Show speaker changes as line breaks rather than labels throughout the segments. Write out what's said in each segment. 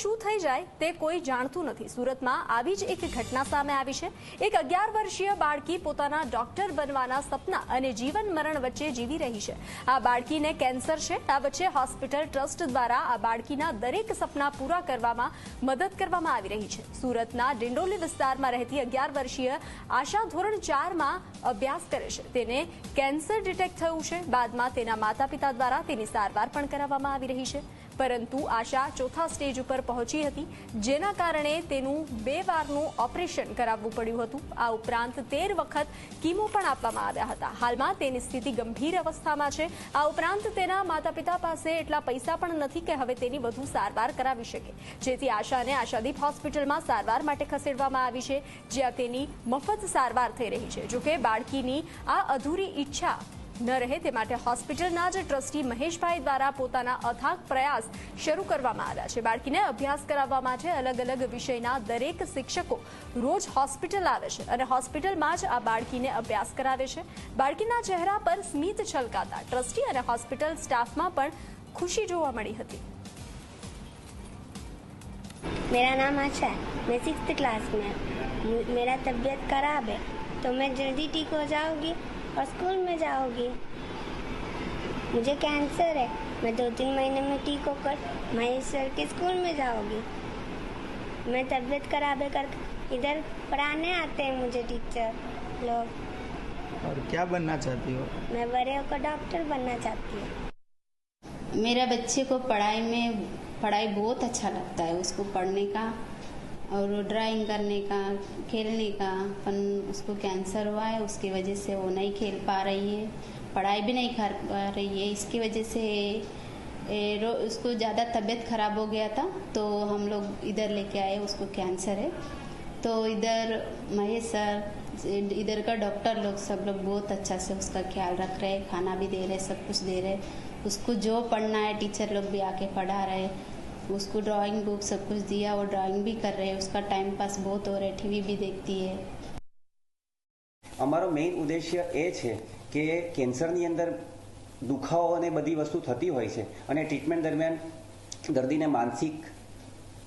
શું થઈ જાય તે કોઈ જાણતું નથી. સુરતમાં આવી જ એક ઘટના સામે આવી છે. એક અગિયાર વર્ષીય બાળકી પોતાના ડોક્ટર બનવાના સપના અને જીવન મરણ વચ્ચે જીવી રહી છે. આ બાળકીને કેન્સર છે. આ વચ્ચે હોસ્પિટલ ટ્રસ્ટ દ્વારા આ બાળકીના દરેક સપના પૂરા કરવામાં મદદ કરવામાં આવી રહી છે. સુરતના ડિંડોલી વિસ્તારમાં રહેતી અગિયાર વર્ષીય આશા ધોરણ ચારમાં અભ્યાસ કરે છે. તેને કેન્સર ડિટેક્ટ થયું છે. બાદમાં તેના માતા પિતા દ્વારા તેની સારવાર પણ કરાવવામાં આવી રહી છે. પરંતુ આશા ચોથા સ્ટેજ ઉપર પહોંચી હતી, જેના કારણે તેનું બે વારનું ઓપરેશન કરાવવું પડ્યું હતું. આ ઉપરાંત તેર વખત કીમો પણ આપવામાં આવ્યા હતા. હાલમાં તેની સ્થિતિ ગંભીર અવસ્થામાં છે. આ ઉપરાંત તેના માતા પિતા પાસે એટલા પૈસા પણ નથી કે હવે તેની વધુ સારવાર કરાવી શકે. જેથી આશાને આશાદીપ હોસ્પિટલમાં સારવાર માટે ખસેડવામાં આવી છે, જ્યાં તેની મફત સારવાર થઈ રહી છે. જોકે બાળકીની આ અધૂરી ઈચ્છા ન રહે તે માટે હોસ્પિટલના જ ટ્રસ્ટી મહેશભાઈ દ્વારા પોતાના અથાગ પ્રયાસ શરૂ કરવામાં આવ્યા છે બાળકીને અભ્યાસ કરાવવા માટે અલગ અલગ વિષયના દરેક શિક્ષકો રોજ હોસ્પિટલ આવે છે અને હોસ્પિટલમાં જ આ બાળકીને અભ્યાસ કરાવે છે બાળકીના ચહેરા પર સ્મિત છલકાતા ટ્રસ્ટી અને હોસ્પિટલ સ્ટાફમાં પણ ખુશી જોવા મળી હતી
मेरा नाम आशा है मैं सिक्स क्लास में हूँ मेरा तबीयत खराब है तो मैं जल्दी ठीक हो जाऊँगी और स्कूल में जाऊँगी। मुझे कैंसर है। मैं दो तीन महीने में ठीक होकर महेश सर के स्कूल में जाऊँगी। मैं तबीयत खराब है कर इधर पढ़ाने आते हैं मुझे टीचर लोग।
और क्या बनना चाहती हो?
मैं बड़े होकर डॉक्टर बनना चाहती हूँ।
मेरा बच्चे को पढ़ाई में पढ़ाई बहुत अच्छा लगता है। उसको पढ़ने का और ड्राइंग करने का खेलने का अपन उसको कैंसर हुआ है उसकी वजह से वो नहीं खेल पा रही है। पढ़ाई भी नहीं कर पा रही है इसकी वजह से रो, उसको ज़्यादा तबीयत ख़राब हो गया था तो हम लोग इधर लेके आए उसको कैंसर है। तो इधर महेश सर इधर का डॉक्टर लोग सब लोग बहुत अच्छा से उसका ख्याल रख रहे हैं खाना भी दे रहे सब कुछ दे रहे उसको जो पढ़ना है टीचर लोग भी आके पढ़ा रहे उसको ड्राइंग बुक सब कुछ दिया वो ड्राइंग भी कर रहे हैं उसका टाइम पास बहुत हो रहा है टीवी भी देखती है
અમારો મેઇન ઉદ્દેશ્ય એ છે કે કેન્સરની અંદર દુખાવો અને બધી વસ્તુ થતી હોય છે અને ટ્રીટમેન્ટ દરમિયાન દર્દીને માનસિક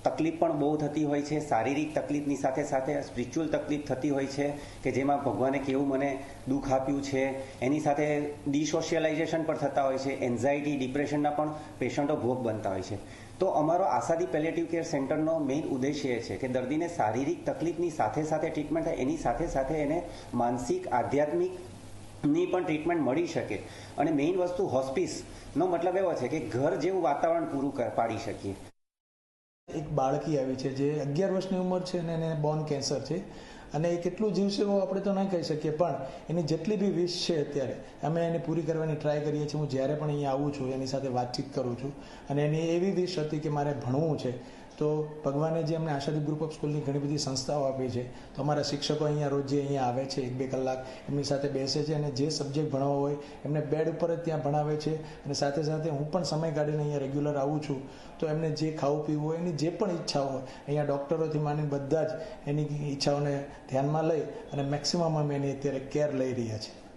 તકલીફ પણ બહુ થતી હોય છે શારીરિક તકલીફની સાથે સાથે સ્પિરિચ્યુઅલ તકલીફ થતી હોય છે કે જેમાં ભગવાને કેવું મને દુઃખ આપ્યું છે એની સાથે ડિસોશિયલાઇઝેશન પણ થતા હોય છે એન્ઝાયટી ડિપ્રેશનના પણ પેશન્ટો ભોગ બનતા હોય છે તો અમારો આસાદી પેલેટિવ કેર સેન્ટરનો મેઇન ઉદ્દેશ્ય એ છે કે દર્દીને શારીરિક તકલીફની સાથે સાથે ટ્રીટમેન્ટ થાય, એની સાથે સાથે એને માનસિક, આધ્યાત્મિકની પણ ટ્રીટમેન્ટ મળી શકે. અને મેઇન વસ્તુ હોસ્પિસનો મતલબ એવો છે કે ઘર જેવું વાતાવરણ પૂરું પાડી શકીએ.
એક બાળકી આવી છે જે અગિયાર વર્ષની ઉંમર છે અને એને બોન કેન્સર છે. અને એ કેટલું જીવશે એવું આપણે તો ના કહી શકીએ, પણ એની જેટલી બી વિશ છે અત્યારે, અમે એને પૂરી કરવાની ટ્રાય કરીએ છીએ. હું જ્યારે પણ અહીંયા આવું છું, એની સાથે વાતચીત કરું છું. અને એની એવી વિશ હતી કે મારે ભણવું છે. તો ભગવાને જે અમને આશાદીપ ગ્રુપ ઓફ સ્કૂલની ઘણી બધી સંસ્થાઓ આપી છે, તો અમારા શિક્ષકો અહીંયા રોજે અહીંયા આવે છે, એક બે કલાક એમની સાથે બેસે છે અને જે સબ્જેક્ટ ભણાવવો હોય, એમને બેડ ઉપર જ ત્યાં ભણાવે છે અને સાથે સાથે હું પણ સમય કાઢીને અહીંયા રેગ્યુલર આવું છું. તો એમને જે ખાવું પીવું હોય, એની જે પણ ઈચ્છાઓ હોય, અહીંયા ડૉક્ટરોથી માંડીને બધા જ એની ઈચ્છાઓને ધ્યાનમાં લઈ અને મેક્સિમમ અમે એની અત્યારે કેર લઈ રહ્યા છીએ.